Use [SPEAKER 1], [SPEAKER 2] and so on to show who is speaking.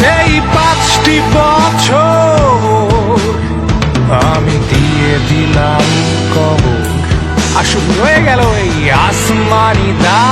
[SPEAKER 1] সেই পাঁচটি বছর আমি দিয়ে দিলাম কবর। আসুন হয়ে গেল এই আসমানি দা